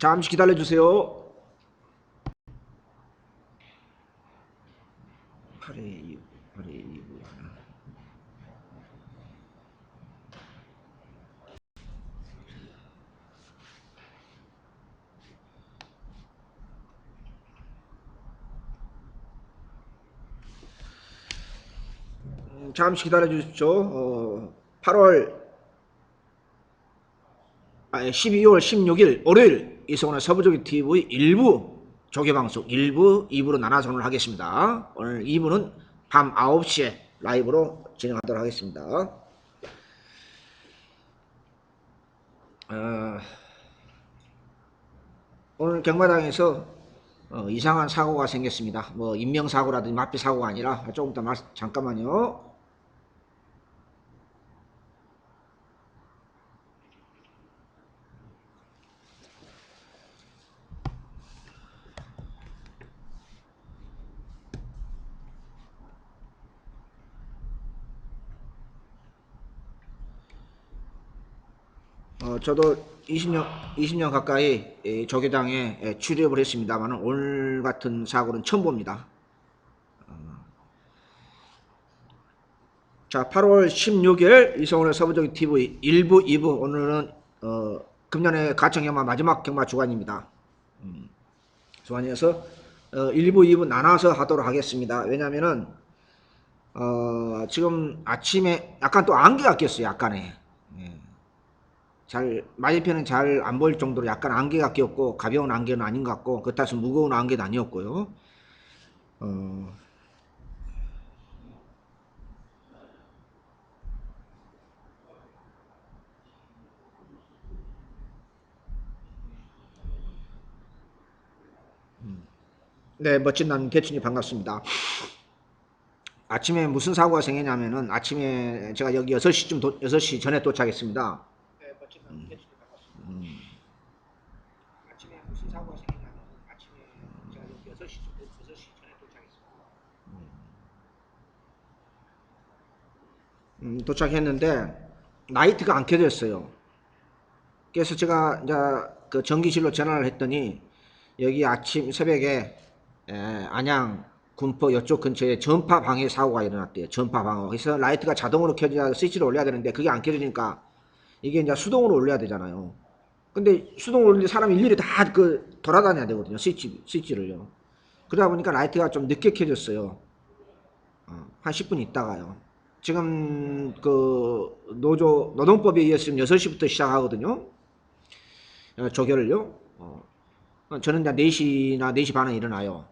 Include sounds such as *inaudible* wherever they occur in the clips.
잠시 기다려 주세요. 8회 2, 8회 2부 하나. 음, 잠시 기다려 주십시오. 어, 8월 아니, 12월 16일 월요일 이성훈의 서부조기 TV 일부 조개 방송 1부, 2부로 나눠서 오늘 하겠습니다. 오늘 2부는 밤 9시에 라이브로 진행하도록 하겠습니다. 어, 오늘 경마장에서 어, 이상한 사고가 생겼습니다. 뭐 인명사고라든지 마피 사고가 아니라 조금 더 말, 잠깐만요. 저도 20년, 20년 가까이 이 조계장에 예, 출입을 했습니다만 오늘 같은 사고는 처음 봅니다. 어. 자, 8월 16일 이성훈의 서부적인 TV 1부, 2부 오늘은 어, 금년의 가청 경마 마지막 경마 주간입니다. 음, 주간이어서 어, 1부, 2부 나눠서 하도록 하겠습니다. 왜냐면은 어, 지금 아침에 약간 또 안개가 꼈어요. 약간의. 예. 잘 맞은편은 잘 안 보일 정도로 약간 안개가 꼈고 가벼운 안개는 아닌 것 같고 그렇다고 무거운 안개도 아니었고요. 어, 음. 네, 멋진 남 개춘이 반갑습니다. 아침에 무슨 사고가 생기냐면은 아침에 제가 여기 6시쯤 도, 6시 전에 도착했습니다. 네, 멋진 남 개춘이 반갑습니다. 아침에 무슨 사고가 생기냐면 아침에 제가 여기 6시쯤 6시 전에 도착했습니다. 음, 도착했는데 라이트가 안 켜져 있어요. 그래서 제가 이제 그 전기실로 전화를 했더니 여기 아침 새벽에 에, 안양 군포 이쪽 근처에 전파 방해 사고가 일어났대요. 전파 방해. 그래서 라이트가 자동으로 켜져야 스위치를 올려야 되는데 그게 안 켜지니까 이게 이제 수동으로 올려야 되잖아요. 근데 수동으로 올리는데 사람이 일일이 다 그 돌아다녀야 되거든요. 스위치, 스위치를요. 그러다 보니까 라이트가 좀 늦게 켜졌어요. 어, 한 10분 있다가요. 지금 그 노조 노동법에 의해서 6시부터 시작하거든요. 어, 조결을요. 어, 저는 이제 4시나 4시 반에 일어나요.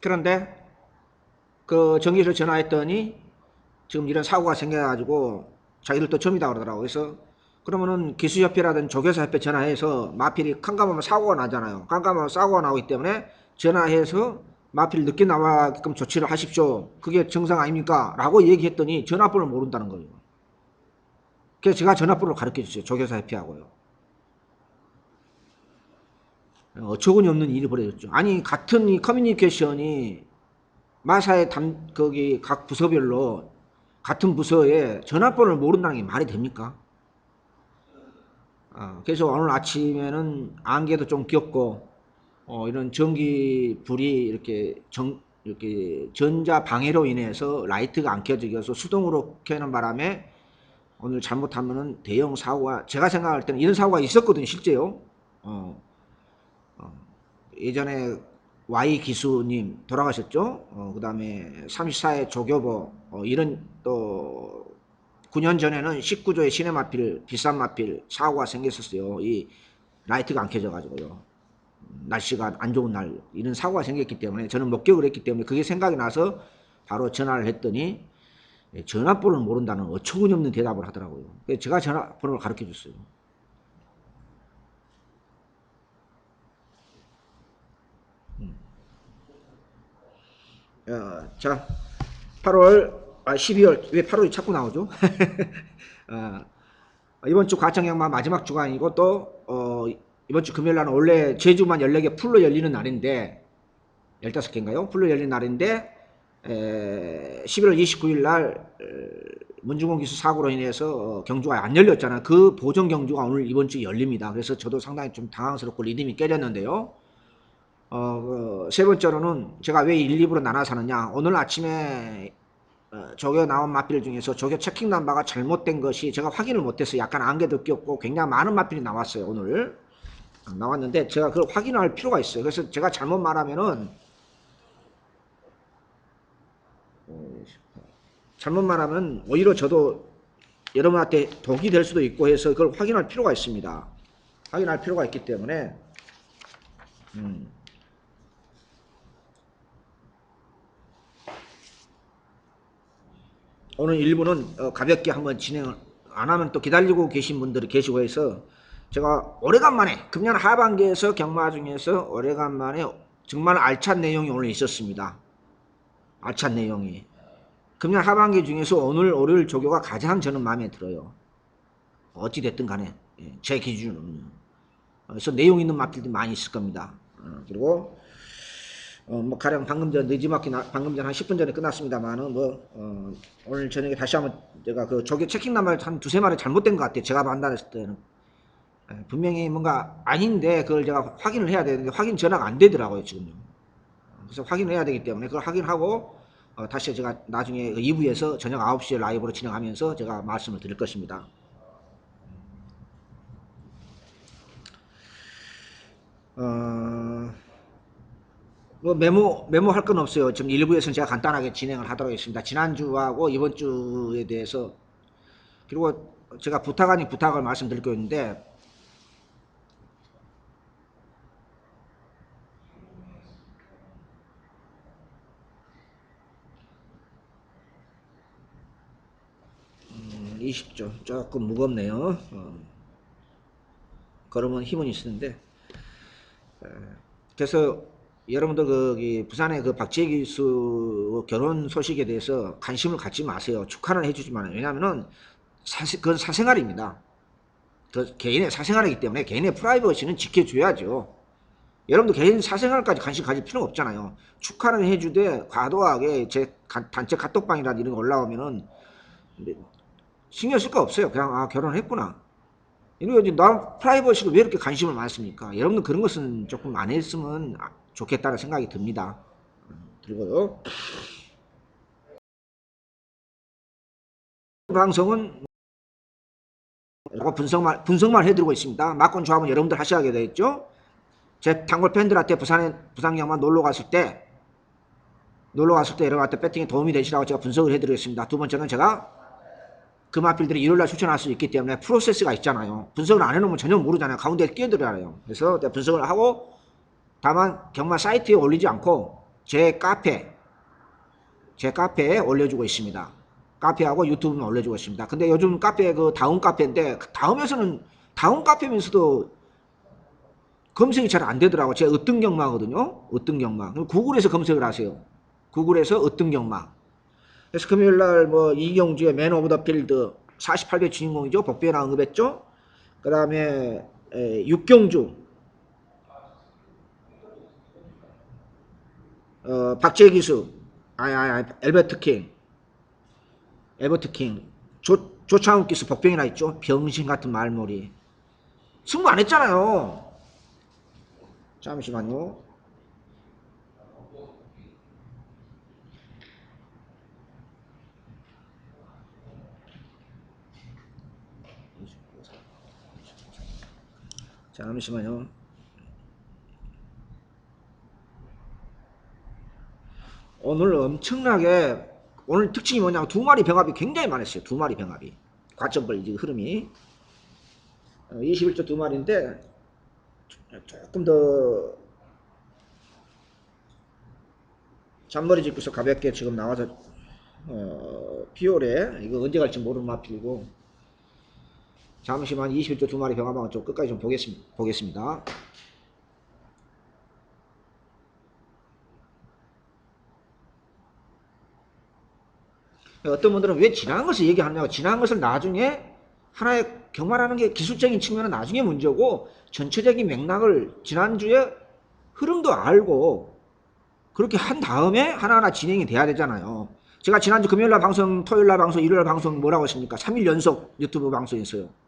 그런데 그 전기실 전화했더니 지금 이런 사고가 생겨가지고 자기들 또 점이다 그러더라고. 그래서 그러면은 기수협회라든 조교사협회 전화해서 마필이 깜깜하면 사고가 나잖아요. 깜깜하면 사고가 나오기 때문에 전화해서 마필 늦게 나와게끔 조치를 하십시오. 그게 정상 아닙니까? 라고 얘기했더니 전화번호를 모른다는 거예요. 그래서 제가 전화번호를 가르쳐 주세요. 조교사협회하고요. 어처구니 없는 일이 벌어졌죠. 아니 같은 이 커뮤니케이션이 마사의 담 거기 각 부서별로 같은 부서에 전화번호를 모른다는 게 말이 됩니까? 아, 그래서 오늘 아침에는 안개도 좀 꼈고 어, 이런 전기 불이 이렇게 정 이렇게 전자 방해로 인해서 라이트가 안 켜지겨서 수동으로 켜는 바람에 오늘 잘못하면은 대형 사고가 제가 생각할 때는 이런 사고가 있었거든요 실제요. 어, 예전에 Y 기수님 돌아가셨죠. 어, 그 다음에 34회 조교보 어, 이런 또 9년 전에는 19조의 시네마필 비싼 마필 사고가 생겼었어요. 이 라이트가 안 켜져 가지고요. 음, 날씨가 안 좋은 날 이런 사고가 생겼기 때문에 저는 목격을 했기 때문에 그게 생각이 나서 바로 전화를 했더니 예, 전화번호를 모른다는 어처구니 없는 대답을 하더라고요. 그래서 제가 전화번호를 가르쳐 줬어요. 어, 자, 8월 아 12월 왜 8월이 자꾸 나오죠? *laughs* 어, 이번 주 과정형만 마지막 주가 아니고 또 어, 이번 주 금요일 날은 원래 제주만 14개 풀로 열리는 날인데 15개인가요? 풀로 열리는 날인데 에, 11월 29일 날 에, 문중공 기수 사고로 인해서 어, 경주가 안 열렸잖아요. 그 보정 경주가 오늘 이번 주에 열립니다. 그래서 저도 상당히 좀 당황스럽고 리듬이 깨졌는데요. 어, 그, 세 번째로는 제가 왜 1, 2부로 나눠서 하느냐. 오늘 아침에 어, 저게 나온 마필 중에서 저게 체킹 남바가 잘못된 것이 제가 확인을 못해서 약간 안개도 꼈고 굉장히 많은 마필이 나왔어요. 오늘. 나왔는데 제가 그걸 확인할 필요가 있어요. 그래서 제가 잘못 말하면은 잘못 말하면 오히려 저도 여러분한테 독이 될 수도 있고 해서 그걸 확인할 필요가 있습니다. 확인할 필요가 있기 때문에 음. 오늘 일부는 어, 가볍게 한번 진행을 안 하면 또 기다리고 계신 분들이 계시고 해서 제가 오래간만에 금년 하반기에서 경마 중에서 오래간만에 정말 알찬 내용이 오늘 있었습니다. 알찬 내용이. 금년 하반기 중에서 오늘 월요일 조교가 가장 저는 마음에 들어요. 어찌됐든 간에 예, 제 기준으로는. 그래서 내용 있는 맛들도 많이 있을 겁니다. 어, 그리고 어, 뭐 가령 방금 전 늦지막히 나- 방금 전 한 10분 전에 끝났습니다만은 뭐 어, 오늘 저녁에 다시 한번 제가 그 조교 체킹 남말 한 두세 마리 잘못된 것 같아요. 제가 판단했을 때는 예, 분명히 뭔가 아닌데 그걸 제가 확인을 해야 되는데 확인 전화가 안 되더라고요 지금요. 그래서 확인을 해야 되기 때문에 그걸 확인하고 어, 다시 제가 나중에 2부에서 저녁 9시에 라이브로 진행하면서 제가 말씀을 드릴 것입니다. 어, 뭐 메모 메모 할 건 없어요. 지금 일부에서는 제가 간단하게 진행을 하도록 하겠습니다. 지난주하고 이번 주에 대해서 그리고 제가 부탁 아닌 부탁을 말씀드릴 거 있는데 음, 20조 조금 무겁네요. 어. 걸으면 힘은 있는데 에, 그래서 여러분들 거기 부산의 그 박재기 교수 결혼 소식에 대해서 관심을 갖지 마세요. 축하는 해주지만 왜냐하면은 사세, 그건 사생활입니다. 그 개인의 사생활이기 때문에 개인의 프라이버시는 지켜줘야죠. 여러분들 개인 사생활까지 관심 가질 필요는 없잖아요. 축하는 해주되 과도하게 제 가- 단체 카톡방이라든지 이런 거 올라오면은 신경 쓸 거 없어요. 그냥 아 결혼했구나. 이거 이제 나 프라이버시가 왜 이렇게 관심을 많습니까? 여러분들 그런 것은 조금 안 했으면 아, 좋겠다는 생각이 듭니다. 음, 그리고요. 방송은 분석만 분석만 해드리고 있습니다. 막권 조합은 여러분들 하셔야 되겠죠? 제 단골 팬들한테 부산에 부산 경만 놀러 갔을 때 놀러 갔을 때 여러분한테 배팅에 도움이 되시라고 제가 분석을 해드리겠습니다. 두 번째는 제가 그 마필들이 일요일날 추천할 수 있기 때문에 프로세스가 있잖아요. 분석을 안 해놓으면 전혀 모르잖아요. 가운데 끼어들어야 해요. 그래서 내가 분석을 하고 다만 경마 사이트에 올리지 않고 제 카페 제 카페에 올려주고 있습니다. 카페하고 유튜브는 올려주고 있습니다. 근데 요즘 카페 그 다운 카페인데 그 다음에서는 다운 카페면서도 검색이 잘 안 되더라고. 제가 으뜸 경마거든요. 으뜸 경마. 구글에서 검색을 하세요. 구글에서 으뜸 경마. 그래서 금요일 날 뭐 이경주의 맨 오브 더 필드 48개 주인공이죠. 복비나 언급했죠. 그 다음에 육경주 어, 박재 기수 아니 아니 아니 엘베트 킹 엘버트 킹 조, 조창욱 기수 복병이 나 있죠. 병신 같은 말머리 승부 안 했잖아요. 잠시만요. 잠시만요. 오늘 엄청나게 오늘 특징이 뭐냐면 두 마리 병합이 굉장히 많았어요. 두 마리 병합이 과점벌 지금 흐름이 21조 두 마리인데 조금 더 잔머리 짚고서 가볍게 지금 나와서 어, 피오레 이거 언제 갈지 모르는 마필이고 잠시만 21조 두 마리 병합하고 좀 끝까지 좀 보겠습니다. 보겠습니다. 어떤 분들은 왜 지나간 것을 얘기하느냐고 지나간 것을 나중에 하나의 경말하는 게 기술적인 측면은 나중에 문제고 전체적인 맥락을 지난주에 흐름도 알고 그렇게 한 다음에 하나하나 진행이 돼야 되잖아요. 제가 지난주 금요일날 방송, 토요일날 방송, 일요일 방송 뭐라고 하십니까? 3일 연속 유튜브 방송했어요.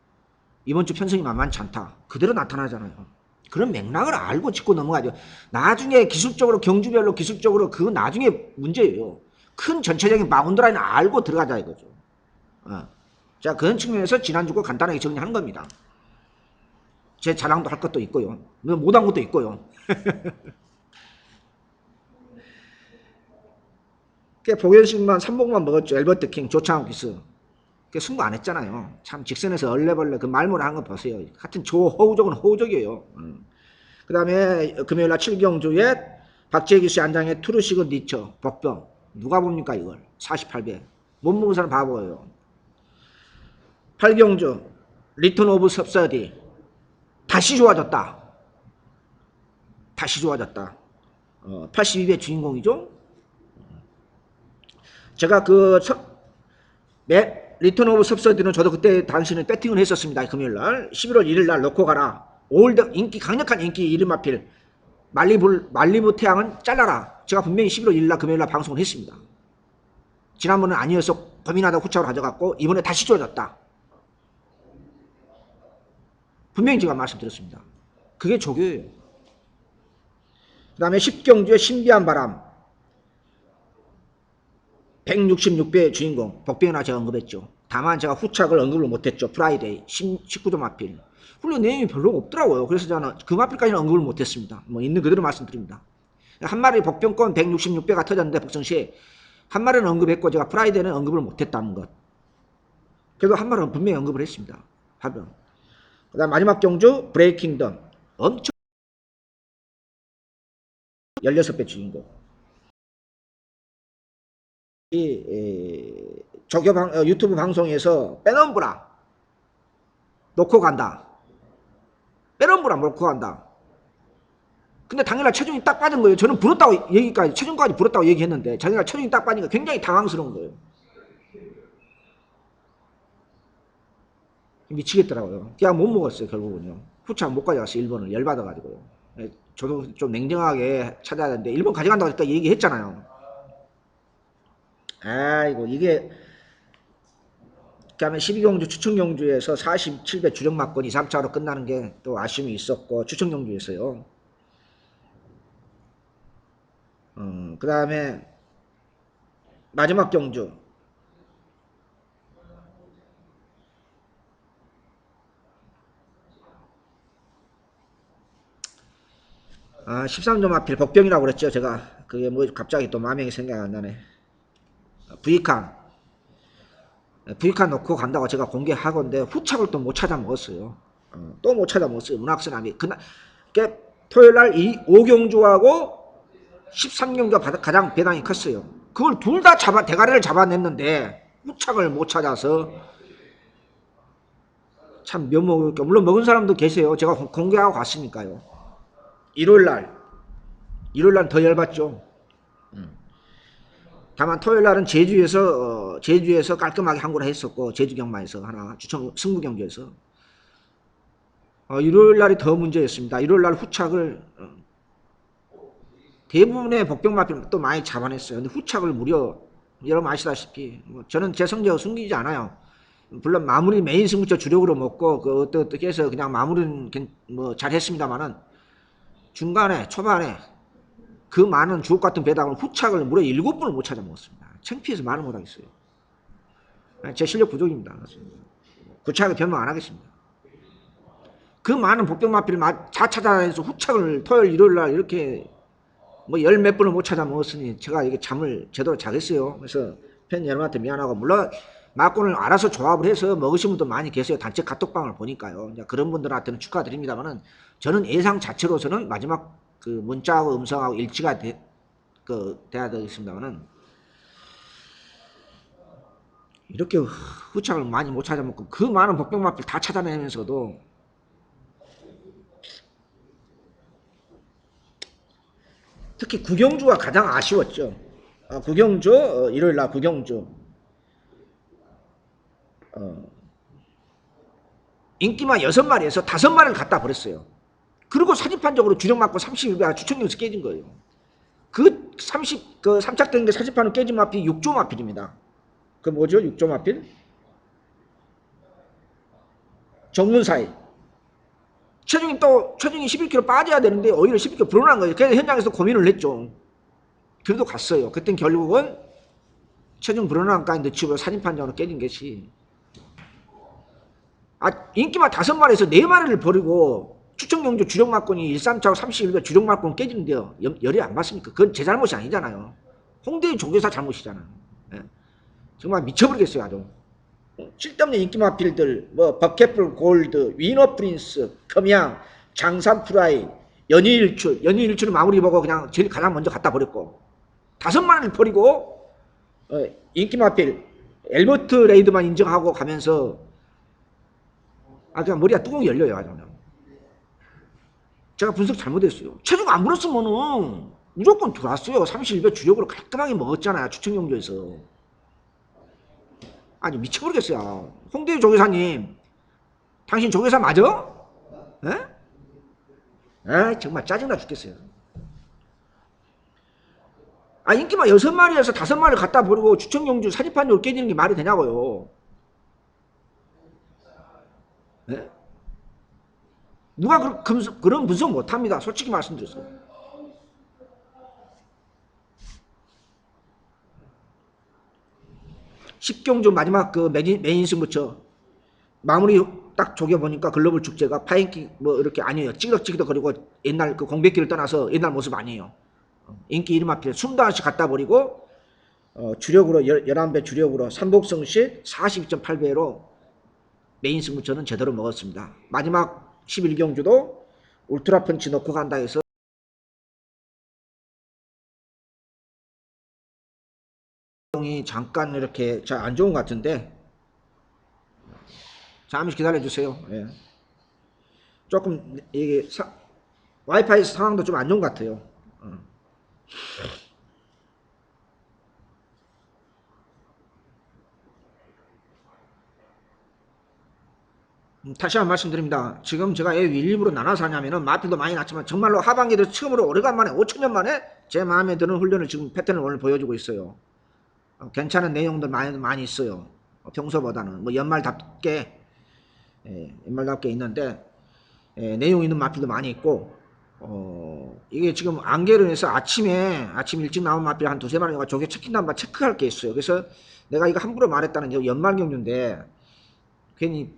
이번 주 편성이 만만치 않다. 그대로 나타나잖아요. 그런 맥락을 알고 짚고 넘어가죠. 나중에 기술적으로 경주별로 기술적으로 그건 나중에 문제예요. 큰 전체적인 마운드라인을 알고 들어가자 이거죠. 어. 자 그런 측면에서 지난주 거 간단하게 정리한 겁니다. 제 자랑도 할 것도 있고요. 뭐 못한 것도 있고요. *laughs* 그 보현식만 삼복만 먹었죠. 엘버트 킹, 조창욱 기스. 그 승부 안 했잖아요. 참 직선에서 얼레벌레 그 말모를 한거 보세요. 같은 조호우족은 호우족이에요. 음. 그 다음에 금요일날 7경주에 박재기 씨 안장에 투르시그 니처 복병 누가 봅니까 이걸 48배 못 먹은 사람 바보예요. 8경주 리턴 오브 섭서디 다시 좋아졌다. 다시 좋아졌다. 어, 82배 주인공이죠. 제가 그 서, 매, 리턴 오브 섭서디는 저도 그때 당신은 배팅을 했었습니다. 금요일 날 11월 1일날 놓고 가라. 올드 인기 강력한 인기 이름하필 말리부 말리부 태양은 잘라라. 제가 분명히 11월 1일 날 금요일 날 방송을 했습니다. 지난번은 아니어서 고민하다 후차로 가져갔고 이번에 다시 좋아졌다. 분명히 제가 말씀드렸습니다. 그게 조교예요. 그 다음에 10경주의 신비한 바람 166배의 주인공 복병이나 제가 언급했죠. 다만 제가 후착을 언급을 못했죠. 프라이데이 19점 마필 훈련 내용이 별로 없더라고요. 그래서 저는 그 마필까지는 언급을 못했습니다. 뭐 있는 그대로 말씀드립니다. 한 마리 복병권 166배가 터졌는데 복성시에 한 마리는 언급했고 제가 프라이데이는 언급을 못했다는 것. 그래도 한 마리는 분명히 언급을 했습니다. 하면. 그 다음 마지막 경주 브레이킹덤 엄청 16배 주인공. 이 에, 조교 방, 어, 유튜브 방송에서 빼넘브라 놓고 간다. 빼넘브라 놓고 간다. 근데 당일날 체중이 딱 빠진 거예요. 저는 불었다고 얘기까지 체중까지 불었다고 얘기했는데 당일날 체중이 딱 빠지니까 굉장히 당황스러운 거예요. 미치겠더라고요. 그냥 못 먹었어요 결국은요. 후차 못 가져갔어요. 일본을 열받아가지고요. 예, 저도 좀 냉정하게 찾아야 되는데 일본 가져간다고 일단 얘기했잖아요. 아이고 이게 그다음에 12경주 추천경주에서 47배 주력막권 2, 3차로 끝나는 게 또 아쉬움이 있었고 추천경주에서요. 어, 그 다음에 마지막 경주. 아 13점 하필 복병이라고 그랬죠 제가. 그게 뭐 갑자기 또 마명이 생각이 안 나네 부익한 부익한 놓고 간다고 제가 공개하건데 후착을 또 못 찾아 먹었어요. 어, 또못 찾아 먹었어요. 문학선함이. 그날 그 토요일 날 이 5경주하고 13경주가 가장 배당이 컸어요. 그걸 둘 다 잡아 대가리를 잡아냈는데 후착을 못 찾아서 참 묘목을 물론 먹은 사람도 계세요. 제가 공개하고 갔으니까요. 일요일 날. 일요일 날 더 열받죠 다만 토요일 날은 제주에서 어, 제주에서 깔끔하게 한 거라 했었고 제주 경마에서 하나 주청 승부 경기에서. 어, 일요일 날이 더 문제였습니다. 일요일 날 후착을 어, 대부분의 복병마필 또 많이 잡아냈어요. 근데 후착을 무려 여러분 아시다시피 뭐 저는 제 성적을 숨기지 않아요. 물론 마무리 메인 승부처 주력으로 먹고 그 어떻게 해서 그냥 마무리는 뭐 잘했습니다만은 중간에 초반에 그 많은 주옥 같은 배당을 후착을 무려 일곱 번을 못 찾아 먹었습니다. 창피해서 말을 못 하겠어요. 제 실력 부족입니다. 구차하게 변명 안 하겠습니다. 그 많은 복병마필을 다 찾아내서 후착을 토요일 일요일 날 이렇게 뭐 열 몇 번을 못 찾아 먹었으니 제가 이게 잠을 제대로 자겠어요. 그래서 팬 여러분한테 미안하고 물론 막권을 알아서 조합을 해서 먹으신 분도 많이 계세요. 단체 카톡방을 보니까요. 그런 분들한테는 축하드립니다만은 저는 예상 자체로서는 마지막 그 문자하고 음성하고 일치가 돼, 그, 돼야 되겠습니다만은 이렇게 후착을 많이 못 찾아먹고 그 많은 복병마필 다 찾아내면서도 특히 구경주가 가장 아쉬웠죠. 아, 구경주 어, 일요일 날 구경주 어, 인기마 6마리에서 5마리를 갖다 버렸어요. 그리고 사진판적으로 주력 맞고 31배 주청력에서 깨진 거예요. 그 30, 그 3착된 게 사진판으로 깨진 마필이 6조 마필입니다. 그 뭐죠? 6조 마필? 정문 사이. 체중이 또, 체중이 11kg 빠져야 되는데 오히려 11kg 불어난 거예요. 그래서 현장에서 고민을 했죠. 그래도 갔어요. 그땐 결국은 체중 불어난 까지 늦추고 사진판적으로 깨진 것이. 아, 인기만 다섯 마리에서 네 마리를 버리고 추천경주 주력 막건이 13차고 31가 주력 막건 깨지는데요. 열- 열이 안 받습니까? 그건 제 잘못이 아니잖아요. 홍대의 조교사 잘못이잖아요. 예. 정말 미쳐버리겠어요, 아주. 쓸데없는 인기 마필들, 뭐, 버켓풀 골드, 위너 프린스, 금양, 장산 프라이, 연희 일출, 연희 일출을 마무리 보고 그냥 제일 가장 먼저 갖다 버렸고, 다섯 마리를 버리고, 어, 인기 마필, 엘버트 레이드만 인정하고 가면서, 아, 그냥 머리가 뚜껑이 열려요, 아주 그냥. 제가 분석 잘못했어요. 체중 안 불었으면은 무조건 들어왔어요. 31배 주력으로 깔끔하게 먹었잖아요. 추천 경주에서. 아니 미쳐버리겠어요. 홍대 조교사님, 당신 조교사 맞아? 에? 에 정말 짜증나 죽겠어요. 아 인기만 여섯 마리에서 다섯 마리를 갖다 버리고 추천 경주 사진판으로 깨지는 게 말이 되냐고요. 에? 누가 그, 그, 그런 분석 못합니다. 솔직히 말씀드렸어요. 십경주 마지막 그 메인, 메인 승부처 마무리 딱 조겨 보니까 글로벌 축제가 파인기 뭐 이렇게 아니에요. 찌그덕찌그덕 거리고 옛날 그 공백기를 떠나서 옛날 모습 아니에요. 어, 인기 이름 앞에 숨도 한씩 갖다 버리고 어, 주력으로 11배 주력으로 삼복성시 42.8배로 메인 승부처는 제대로 먹었습니다. 마지막 11경주도 울트라 펀치 넣고 간다 해서 이 잠깐 이렇게 잘 안 좋은 것 같은데 잠시 기다려 주세요. 예. 조금 이게 사, 와이파이 상황도 좀 안 좋은 것 같아요. 어. 다시 한번 말씀드립니다. 지금 제가 왜 일부러 나눠서 하냐면은 마트도 많이 났지만 정말로 하반기도 처음으로 오래간만에 5천년 만에 제 마음에 드는 훈련을 지금 패턴을 오늘 보여주고 있어요. 어, 괜찮은 내용들 많이 많이 있어요. 어, 평소보다는 뭐 연말답게 예, 연말답게 있는데 예, 내용 있는 마필도 많이 있고 어, 이게 지금 안개로 해서 아침에 아침 일찍 나온 마필 한 두세 마리가 저게 체킹 한번 체크할 게 있어요. 그래서 내가 이거 함부로 말했다는 게 연말 경주인데 괜히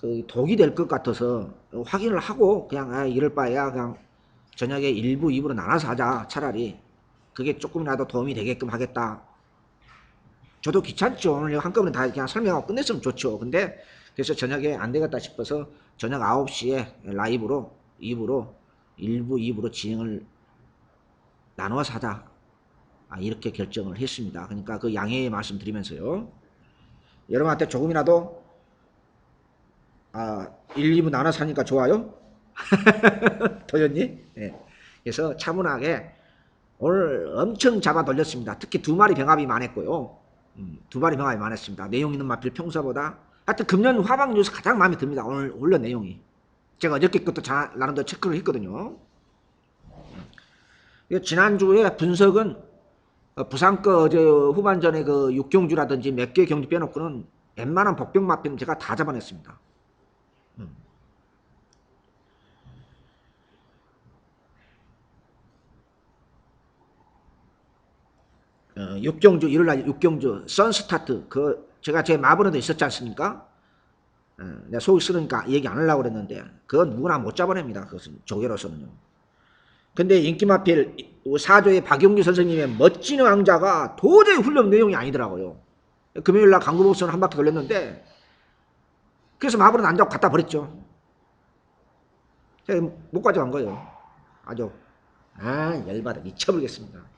그 독이 될 것 같아서 확인을 하고 그냥 아, 이럴 바에야 그냥 저녁에 1부, 2부로 나눠서 하자 차라리 그게 조금이라도 도움이 되게끔 하겠다. 저도 귀찮죠. 오늘 한꺼번에 다 그냥 설명하고 끝냈으면 좋죠. 근데 그래서 저녁에 안 되겠다 싶어서 저녁 9시에 라이브로 2부로 1부, 2부로 진행을 나누어서 하자. 아, 이렇게 결정을 했습니다. 그러니까 그 양해의 말씀 드리면서요. 여러분한테 조금이라도 아, 1, 2부 나눠서 하니까 좋아요? *laughs* 도현님? 네. 그래서 차분하게 오늘 엄청 잡아 돌렸습니다. 특히 두 마리 병합이 많았고요. 음, 두 마리 병합이 많았습니다. 내용 있는 마필 평소보다 하여튼 금년 화방 뉴스 가장 마음에 듭니다. 오늘 올려 내용이. 제가 어저께 것도 자, 나름대로 체크를 했거든요. 음. 지난주에 분석은 어, 부산 거 어제 후반전에 그 육경주라든지 몇 개 경기 빼놓고는 웬만한 복병 마필은 제가 다 잡아냈습니다. 어, 육경주 일요일날 육경주 선스타트 그 제가 제 마블에도 있었지 않습니까? 어, 내가 속이 쓰니까 얘기 안 하려고 그랬는데 그건 누구나 못 잡아냅니다. 그것은 조계로서는요. 근데 인기마필 사조의 박용규 선생님의 멋진 왕자가 도저히 훈련 내용이 아니더라고요. 금요일 날 강구복선 한 바퀴 돌렸는데 그래서 마블은 안 잡고 갖다 버렸죠. 못 가져간 거예요. 아주 아 열받아 미쳐버리겠습니다.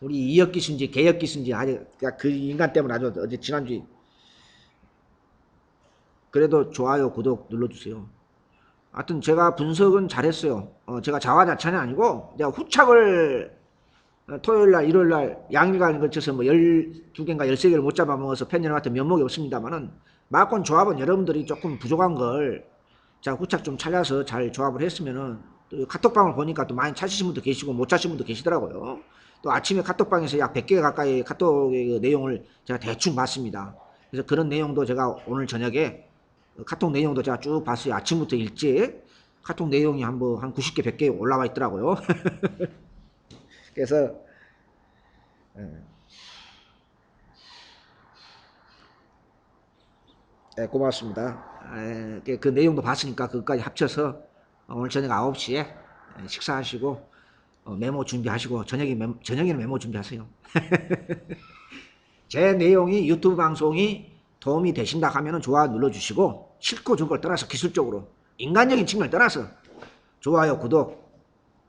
우리 이혁기 순지 개혁기 순지 아주 그그 인간 때문에 아주 어제 지난주 그래도 좋아요 구독 눌러주세요. 하여튼 제가 분석은 잘했어요. 어, 제가 자화자찬이 아니고 내가 후착을 어, 토요일날 일요일날 양일간 걸쳐서 뭐 12개인가 13개를 못 잡아먹어서 팬 여러분한테 면목이 없습니다만은 마권 조합은 여러분들이 조금 부족한 걸 자, 후착 좀 찾아서 잘 조합을 했으면은 또 카톡방을 보니까 또 많이 찾으신 분도 계시고 못 찾으신 분도 계시더라고요. 또 아침에 카톡방에서 약 100개 가까이 카톡의 그 내용을 제가 대충 봤습니다. 그래서 그런 내용도 제가 오늘 저녁에 카톡 내용도 제가 쭉 봤어요. 아침부터 일찍 카톡 내용이 한 뭐 한 90개, 100개 올라와 있더라고요. *laughs* 그래서 예. 네, 고맙습니다. 에, 그- 그 내용도 봤으니까 그것까지 합쳐서 오늘 저녁 9시에 식사하시고 어, 메모 준비하시고 저녁에 메모, 저녁에는 메모 준비하세요. *laughs* 제 내용이 유튜브 방송이 도움이 되신다 하면 좋아요 눌러주시고 싫고 좋은 걸 떠나서 기술적으로 인간적인 측면을 떠나서 좋아요 구독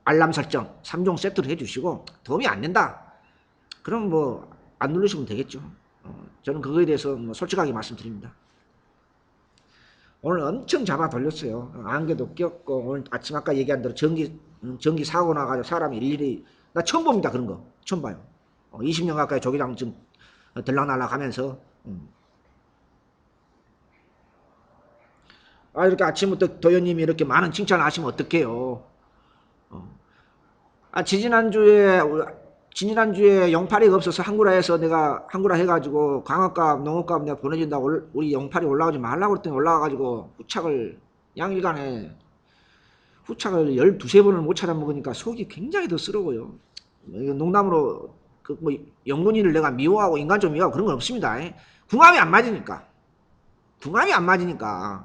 알람 설정 3종 세트를 해주시고 도움이 안 된다. 그럼 뭐 안 누르시면 되겠죠. 어, 저는 그거에 대해서 뭐 솔직하게 말씀드립니다 오늘 엄청 잡아 돌렸어요 어, 안개도 꼈고 오늘 아침 아까 얘기한 대로 전기 음, 전기 사고 나가지고 사람이 일일이 나 처음 봅니다 그런 거 처음 봐요 어, 20년 가까이 조기장 지금 어, 들락날락 하면서 음. 아 이렇게 아침부터 도현님이 이렇게 많은 칭찬을 하시면 어떡해요 어. 아 지지난주에 지지난주에 영팔이가 없어서 한구라에서 내가 한구라 해가지고 광어값 농어값 내가 보내준다고 올- 우리 영팔이 올라오지 말라고 그랬더니 올라와가지고 후착을 양일간에 후착을 12세 번을 못 찾아먹으니까 속이 굉장히 더 쓰러워요. 이거 농담으로 그 뭐 영군이를 내가 미워하고 인간 좀 미워하고 그런 건 없습니다. 궁합이 안 맞으니까. 궁합이 안 맞으니까.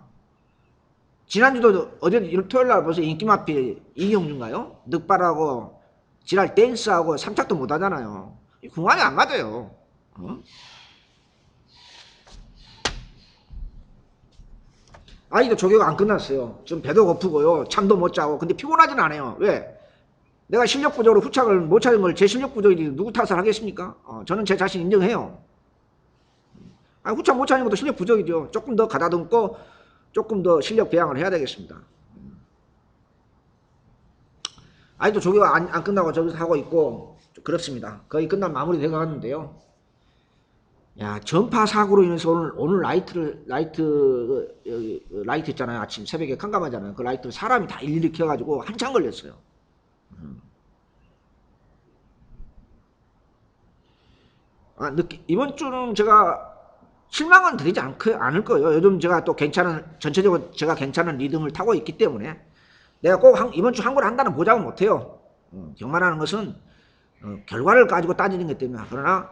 지난주도 어제 일- 토요일 날 벌써 인기마피 이경준가요? 늑발하고 지랄 댄스하고 삼착도 못 하잖아요. 이 궁합이 안 맞아요. 어? 아이도 조교가 안 끝났어요. 지금 배도 고프고요. 잠도 못 자고. 근데 피곤하진 않아요. 왜? 내가 실력 부족으로 후착을 못 찾은 걸 제 실력 부족이지 누구 탓을 하겠습니까? 어, 저는 제 자신 인정해요. 아, 후착 못 찾는 것도 실력 부족이죠. 조금 더 가다듬고 조금 더 실력 배양을 해야 되겠습니다. 아직도 조교가 안, 안 끝나고 저기서 하고 있고 그렇습니다. 거의 끝난 마무리 되어가는데요. 야 전파 사고로 인해서 오늘 오늘 라이트를 라이트 그, 그 라이트 있잖아요. 아침 새벽에 깜깜하잖아요. 그 라이트를 사람이 다 일일이 켜가지고 한참 걸렸어요. 음. 아, 느끼, 이번 주는 제가 실망은 드리지 않, 않을 거예요. 요즘 제가 또 괜찮은, 전체적으로 제가 괜찮은 리듬을 타고 있기 때문에 내가 꼭 한- 이번 주한걸 한다는 보장은 못해요. 어, 경만하는 것은 어, 결과를 가지고 따지는 것 때문에 그러나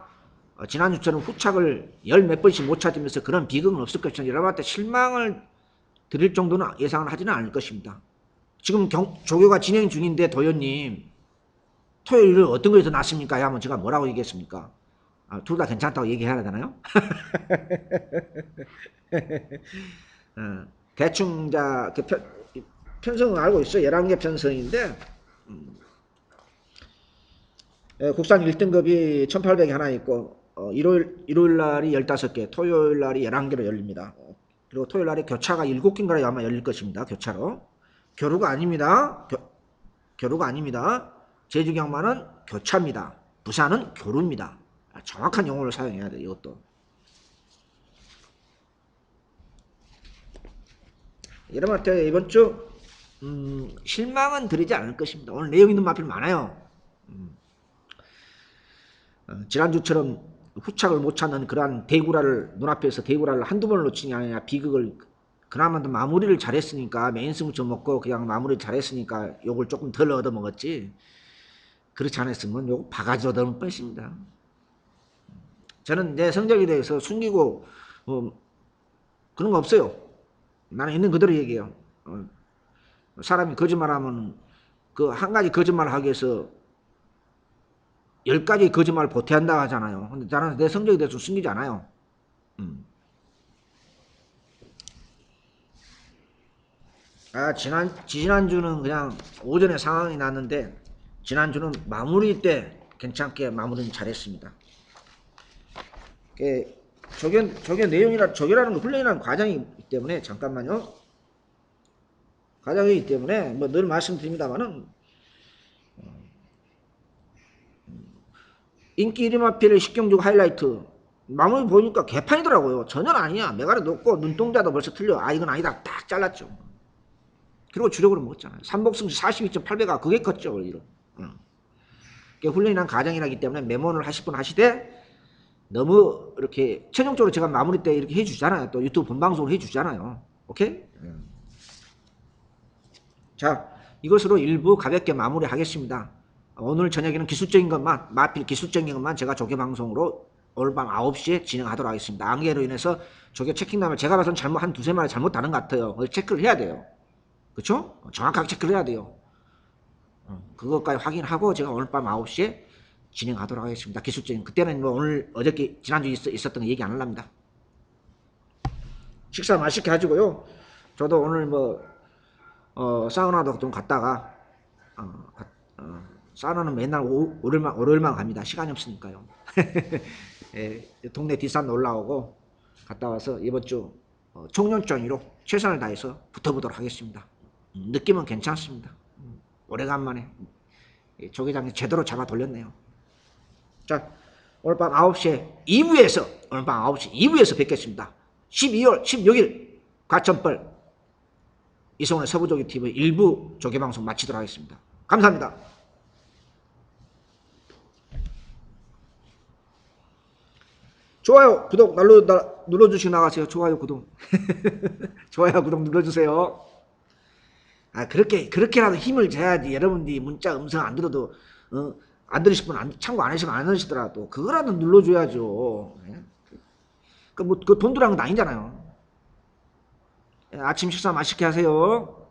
어, 지난주처럼 후착을 열 몇 번씩 못 찾으면서 그런 비극은 없을 것이다. 여러분한테 실망을 드릴 정도는 예상을 하지는 않을 것입니다. 지금 경, 조교가 진행 중인데 도현님 토요일은 어떤 더 낫습니까? 하면 제가 뭐라고 얘기했습니까? 아, 둘 다 괜찮다고 얘기해야 되나요? *laughs* 어, 대충 자, 그 편, 편성은 알고 있어요. 11개 편성인데 음, 예, 국산 1등급이 1800이 하나 있고 어, 일요일, 일요일 날이 15개, 토요일 날이 11개로 열립니다. 어, 그리고 토요일 날에 교차가 7개인가 아마 열릴 것입니다. 교차로. 교류가 아닙니다. 교, 교류가 아닙니다. 제주 경마는 교차입니다. 부산은 교류입니다. 아, 정확한 용어를 사용해야 돼요. 이것도. 여러분한테 이번 주 음, 실망은 드리지 않을 것입니다. 오늘 내용 있는 마필 많아요. 음. 어, 지난주처럼 후착을 못 찾는 그러한 대구라를 눈앞에서 대구라를 한두 번을 놓치는 게 아니라 비극을 그나마 도 마무리를 잘했으니까 메인 승부처 먹고 그냥 마무리 잘했으니까 요걸 조금 덜 얻어먹었지 그렇지 않았으면 요거 바가지 얻어먹을 뻔했습니다. 저는 내 성적에 대해서 숨기고 뭐 그런 거 없어요. 나는 있는 그대로 얘기해요. 어, 사람이 거짓말하면 그 한 가지 거짓말을 하기 위해서 열 가지 거짓말을 보태한다 하잖아요. 근데 나는 내 성적에 대해서 숨기지 않아요. 음. 아 지난 지난주는 그냥 오전에 상황이 났는데 지난주는 마무리 때 괜찮게 마무리는 잘했습니다. 그 조견 조견 내용이라 거 훈련이라는 과정이기 때문에 잠깐만요. 과정이기 때문에 뭐 늘 말씀드립니다만은 인기 이름마필 식경주 하이라이트 마무리 보니까 개판이더라고요. 전혀 아니야. 메가리 높고 눈동자도 벌써 틀려. 아 이건 아니다. 딱 잘랐죠. 그리고 주력으로 먹었잖아요. 삼복승시 42.8배가 그게 컸죠. 오히려. 응. 그게 훈련이 난 가정이라기 때문에 메모를 하실 분 하시되 너무 이렇게 최종적으로 제가 마무리 때 이렇게 해주잖아요. 또 유튜브 본방송을 해주잖아요. 오케이? 음. 자, 이것으로 일부 가볍게 마무리하겠습니다. 오늘 저녁에는 기술적인 것만, 마필 기술적인 것만 제가 조개 방송으로 오늘 밤 9시에 진행하도록 하겠습니다. 안개로 인해서 조개 체킹남을 제가 봐서는 잘못, 한 두세 마리 잘못 다는 것 같아요. 체크를 해야 돼요. 그쵸? 정확하게 체크를 해야 돼요. 어, 그것까지 확인하고 제가 오늘 밤 9시에 진행하도록 하겠습니다. 기술적인 그때는 뭐 오늘 어저께 지난주 있, 있었던 거 얘기 안 하랍니다. 식사 맛있게 하시고요. 저도 오늘 뭐 어, 사우나도 좀 갔다가 어, 가- 어, 사우나는 맨날 오, 월요일만 월요일만 갑니다. 시간이 없으니까요. *laughs* 예, 동네 뒷산 놀러 오고 갔다 와서 이번 주 어, 총연전이로 최선을 다해서 붙어보도록 하겠습니다. 음, 느낌은 괜찮습니다. 음, 오래간만에 예, 조계장이 제대로 잡아 돌렸네요. 자, 오늘 밤 9시에 2부에서, 오늘 밤 9시 2부에서 뵙겠습니다. 12월 16일 과천벌 이성훈의 서부조기 TV 일부 조개 방송 마치도록 하겠습니다. 감사합니다. 좋아요, 구독 날로, 나, 눌러주시고 나가세요. 좋아요, 구독. *laughs* 좋아요, 구독 눌러주세요. 아, 그렇게, 그렇게라도 힘을 줘야지. 여러분들이 문자 음성 안 들어도, 어, 안 들으실 분 안, 참고 안 하시면 안 하시더라도, 그거라도 눌러줘야죠. 예? 그, 뭐, 그돈 들어간 건 아니잖아요. 예, 아침 식사 맛있게 하세요.